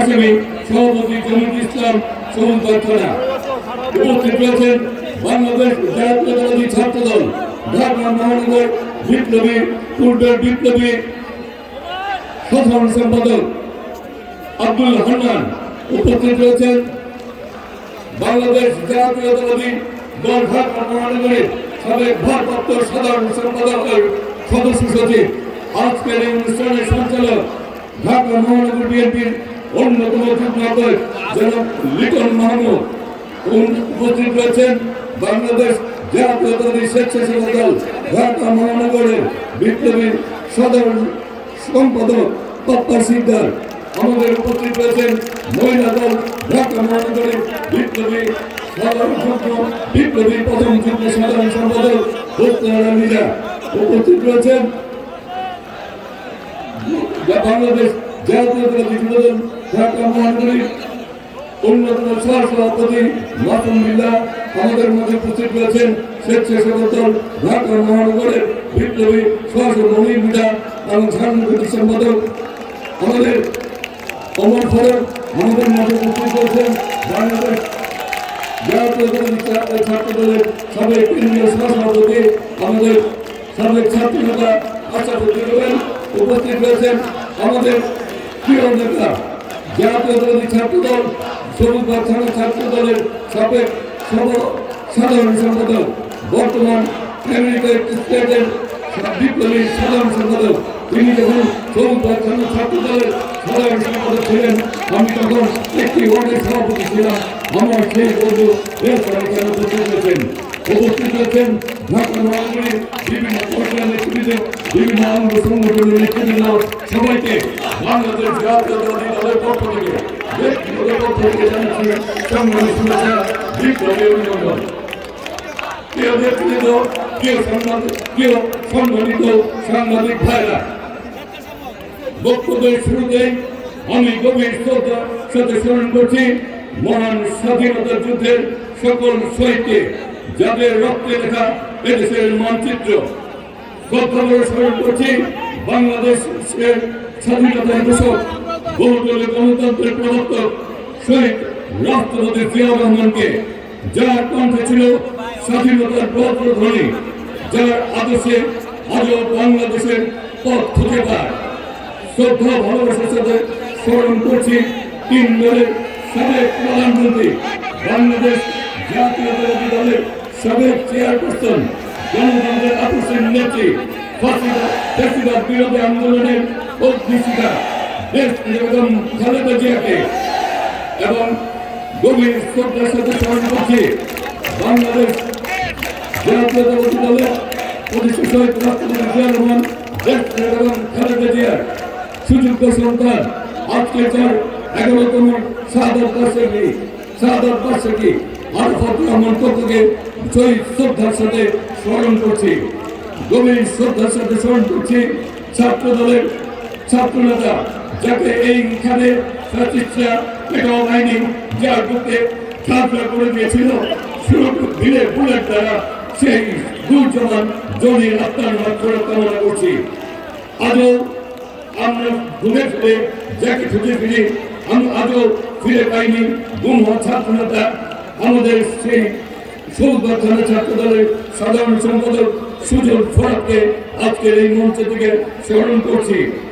কাশেমি সভাপতি জমির ইসলাম সবুজ থানা উপস্থিত রয়েছেন বাংলাদেশ জাতীয়তাবাদী ছাত্র দল ঢাকা মহানগর বিপ্লবী পূর্বের বিপ্লবী সাধারণ সম্পাদক আব্দুল হান্নান। উপস্থিত রয়েছেন বাংলাদেশ জাতীয়তাবাদী দল, ঢাকা মহানগরের সাবেক ভারপ্রাপ্ত সাধারণ সম্পাদকের সদস্য সচিব, আজকের এই অনুষ্ঠানের সঞ্চালক ঢাকা মহানগর বিএনপির অন্যতম যুগ্মাধ্যক্ষ জনাব লিটন মাহমুদ উপস্থিত রয়েছেন? বাংলাদেশ জাতীয়তাবাদী স্বেচ্ছাসেবক দল, ঢাকা মহানগরের বিপ্লবী সাধারণ সম্পাদক পাপ্পা সিকদার। আমাদের উপস্থিত রয়েছেন মহিলা দল, ঢাকা মহানগরের বিপ্লবী সাধারণ সম্পাদক, বিপ্লবী প্রথম যুগ্ম সাধারণ সম্পাদক উপস্থিত রয়েছেন বাংলাদেশ যুবদল ঢাকা মহানগরীর অন্যতম সহ সভাপতি মাসুম বিল্লাহ আমাদের মধ্যে উপস্থিত রয়েছেন স্বেচ্ছাসেবক দল ঢাকা মহানগরের বিপ্লবী সহসভাপতি মনির মিডা এবং সাংগঠনিক সম্পাদক আমাদের অমর ফরক আমাদের মধ্যে উপস্থিত রয়েছেন। বাংলাদেশ জাতীয়তাবাদী ছাত্র দলের সাবেক আমাদের সাবেক ছাত্র নেতা আশাফুদ্দিন উপস্থিত রয়েছেন। আমাদের প্রিয় নেতা জাতীয়তাবাদী ছাত্র দল সবুজ বাচ্চানা ছাত্র দলের সাবেক সব- সাধারণ সম্পাদক, বর্তমান আমেরিকা স্টেটের বিপ্লবী সাধারণ সম্পাদক, তিনি যখন সবুজ বাচ্চানা ছাত্র দলের সাধারণ সম্পাদক ছিলেন, আমি তখন একটি ওয়ার্ডের সভাপতি ছিলাম। আমার সেই বন্ধু দেশ সরকার উপস্থিত রয়েছেন ঢাকা মহানগরীর বিভিন্ন পর্যায়ের নেতৃত্বে বিভিন্ন অঙ্গ সংগঠনের নেতৃবৃন্দ, সবাইকে বাংলাদেশ জাতীয়তাবাদী দলের বক্তব্যের শুরুতে আমি গভীর শ্রদ্ধার সাথে স্মরণ করছি মহান স্বাধীনতা যুদ্ধের সকল শহীদকে। যাদের রক্তে লেখা এদেশের মানচিত্র শ্রদ্ধাভরে স্মরণ করছি বাংলাদেশের স্বাধীনতার ঘোষক বহুদলীয় গণতন্ত্রের প্রবর্তক শহীদ রাষ্ট্রপতি জিয়া রহমানকে, যার কণ্ঠে ছিল স্বাধীনতার পত্রধ্বনি যার আদর্শে আজও বাংলাদেশের পথ খুঁজে পায় শ্রদ্ধা ভালোবাসার সাথে স্মরণ করছি তিন দলের সাবেক প্রধানমন্ত্রী বাংলাদেশ জাতীয়তাবাদী দলের সাবেক চেয়ারপারসন গণতন্ত্রের আপসের নেত্রী ফাঁসিবাদ বিরোধী আন্দোলনের দেশ বেগম খালেদা জিয়াকে এবং গভীর শ্রদ্ধার সাথে স্মরণ করছি, বাংলাদেশ জাতীয়তাবাদী দলের প্রতিষ্ঠা শহীদ রাষ্ট্রপতি জিয়া রহমান এবং খালেদা জিয়ার সুযোগ্য সন্তান। আজকে যার এগারোতম সাদর বার্ষিকী সাদর বার্ষিকী আরফাত রহমান কতকে শহীদ শ্রদ্ধার সাথে স্মরণ করছি। গভীর শ্রদ্ধার সাথে স্মরণ করছি ছাত্র দলের ছাত্র নেতা যাকে এইখানে প্রতিষ্ঠা পেটাও হয়নি যার বুকে যাত্রা করে দিয়েছিল। ধীরে বুলেট দ্বারা সেই দুর্জমান জমির আত্মার মাত্র কামনা করছি। আজও আমরা ঘুরে ফিরে যাকে খুঁজে ফিরি। আমি আজও ফিরে পাইনি। গুম হওয়া ছাত্র নেতা আমাদের সেই সৌগঠনের ছাত্র দলের সাধারণ সম্পাদক সুজন ফরাককে আজকের এই মঞ্চ থেকে স্মরণ করছি।